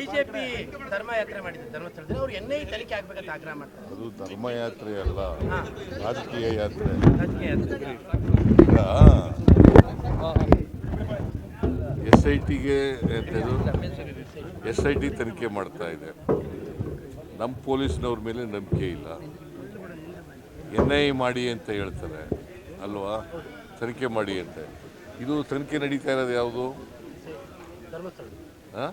BJP ಧರ್ಮಯಾತ್ರೆ ಮಾಡಿದ್ರು ಧರ್ಮಸ್ಥಳದಲ್ಲಿ ಅವ್ರು ಎನ್ ಐ ತನಿಖೆ ಆಗ್ಬೇಕಂತ ಆಗ್ರಹ ಮಾಡ್ತಾರೆ. ಅದು ಧರ್ಮಯಾತ್ರೆ ಅಲ್ಲ ರಾಜಕೀಯ ಯಾತ್ರೆ. ರಾಜಕೀಯ ಯಾತ್ರೆ. ಎಸ್ ಐ ಟಿಗೆ ಎಸ್ ಐ ಟಿ ತನಿಖೆ ಮಾಡ್ತಾ ಇದೆ. ನಮ್ಮ ಪೊಲೀಸ್ನವ್ರ ಮೇಲೆ ನಂಬಿಕೆ ಇಲ್ಲ. ಎನ್ ಐ ಮಾಡಿ ಅಂತ ಹೇಳ್ತಾರೆ ಅಲ್ವಾ? ತನಿಖೆ ಮಾಡಿ ಅಂತ. ಇದು ತನಿಖೆ ನಡೀತಾ ಇರೋದು ಯಾವುದು? ಹಾಂ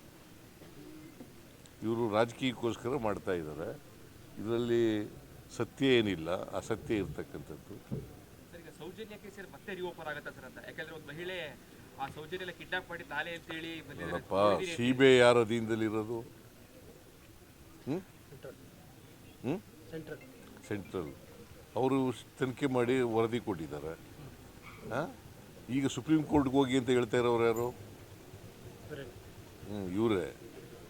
ಇವರು ರಾಜಕೀಯಕ್ಕೋಸ್ಕರ ಮಾಡ್ತಾ ಇದ್ದಾರೆ. ಇದರಲ್ಲಿ ಸತ್ಯ ಏನಿಲ್ಲ ಅಸತ್ಯ ಇರ್ತಕ್ಕಂಥದ್ದು. ಸರ್ ಈಗ ಸೌಜನ್ಯ ಕೇಸಲ್ಲಿ ಮತ್ತೆ ರಿಓಪನ್ ಆಗತ್ತಾ ಸರ್ ಅಂತ? ಯಾಕಂದ್ರೆ ಒಂದು ಮಹಿಳೆ ಆ ಸೌಜನ್ಯ ಎಲ್ಲ ಕಿಡ್ನಾಪ್ ಮಾಡಿ ತಾಲೆ ಅಂತ ಹೇಳಿ ಬಂದಿದ್ದಾರೆ. ನೋಡಪ್ಪ ಸಿ ಬಿ ಐ ಯಾರ ಅಧೀನದಲ್ಲಿರೋದು? ಹ್ಞೂ ಹ್ಞೂ ಸೆಂಟ್ರಲ್. ಸೆಂಟ್ರಲ್. ಅವರು ತನಿಖೆ ಮಾಡಿ ವರದಿ ಕೊಟ್ಟಿದ್ದಾರೆ. ಹಾಂ? ಈಗ ಸುಪ್ರೀಂ ಕೋರ್ಟ್ಗೆ ಹೋಗಿ ಅಂತ ಹೇಳ್ತಾ ಇರೋರು ಯಾರು? ಹ್ಞೂ ಇವರೇ.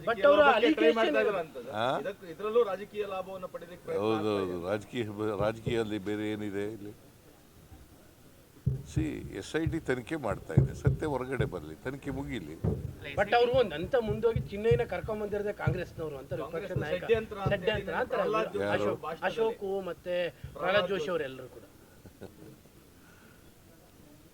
ಇದ್ರಲ್ಲೂ ಅವರು? ಇದ್ರಲ್ಲೂ ರಾಜಕೀಯ ಲಾಭವನ್ನು ಹೌದೌದು ಇದೆ. ರಾಜಕೀಯ ರಾಜಕೀಯದಲ್ಲಿ ಬೇರೆ ಏನಿದೆ ಇಲ್ಲಿ? ಸಿ ಎಸ್ ಐ ಟಿ ತನಿಖೆ ಮಾಡ್ತಾ ಇದೆ. ಸತ್ಯ ಹೊರಗಡೆ ಬರಲಿ. ತನಿಖೆ ಮುಗಿಲಿ. ಬಟ್ ಅವರು ಒಂದ್ ಅಂತ ಮುಂದೋಗಿ ಚಿನ್ನೈನ ಕರ್ಕೊಂಡ್ ಬಂದಿರೋದೇ ಕಾಂಗ್ರೆಸ್ನವರು ಅಂತ ವಿಪಕ್ಷ ನಾಯಕ ಅಶೋಕ್ ಮತ್ತೆ ಪ್ರಹ್ಲಾದ್ ಜೋಶಿ ಅವರೆಲ್ಲರೂ ಕೂಡ.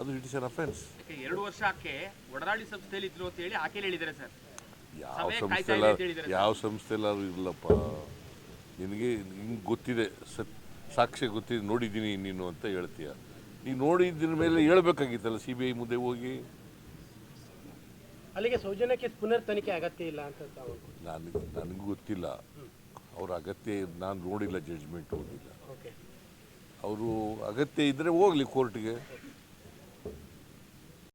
ಅದು ಇಟ್ ಇಸ್ ಅನ್ ಅಫೆನ್ಸ್ ಯಾಕೆ ಎರಡು ವರ್ಷ ಆಕೆ ಒಡನಾಡಿ ಸಂಸ್ಥೆಯಲ್ಲಿ ಇದ್ರು ಅಂತ ಹೇಳಿ ಆಕೆ ಹೇಳಿದ್ದಾರೆ ಸರ್. ಯಾವ ಸಮಯ ಕಾಯ್ತಾ ಸಂಸ್ಥೆಲ್ಲ ಇದೆ ಅಂತ ಹೇಳಿದ್ದಾರೆ ಯಾವ ಸಂಸ್ಥೆಲ್ಲಾದ್ರೂ ಇರಲಪ್ಪ. ನಿನಗೆ ಹಿಂಗೆ ಗೊತ್ತಿದೆ ಸತ್ ಸಾಕ್ಷ್ಯ ಗೊತ್ತಿದೆ ನೋಡಿದ್ದೀನಿ ನೀನು ಅಂತ ಹೇಳ್ತೀಯ. ನೀನು ನೋಡಿದ್ದಿನ ಮೇಲೆ ಹೇಳ್ಬೇಕಾಗಿತ್ತಲ್ಲ ಸಿ ಬಿ ಐ ಮುಂದೆ ಹೋಗಿ? ಅಲ್ಲಿಗೆ ಸೌಜನ್ಯಕ್ಕೆ ಕೇಸ್ ಪುನರ್ ತನಿಖೆ ಅಗತ್ಯ ಇಲ್ಲ ಅಂತ ತಾವು ನನಗೆ ನನಗೂ ಗೊತ್ತಿಲ್ಲ. ಅವ್ರ ಅಗತ್ಯ ನಾನು ನೋಡಿಲ್ಲ ಜಡ್ಜ್ಮೆಂಟ್ ಹೋಗಿಲ್ಲ. ಓಕೆ ಅವರು ಅಗತ್ಯ ಇದ್ದರೆ ಹೋಗಲಿ ಕೋರ್ಟ್ಗೆ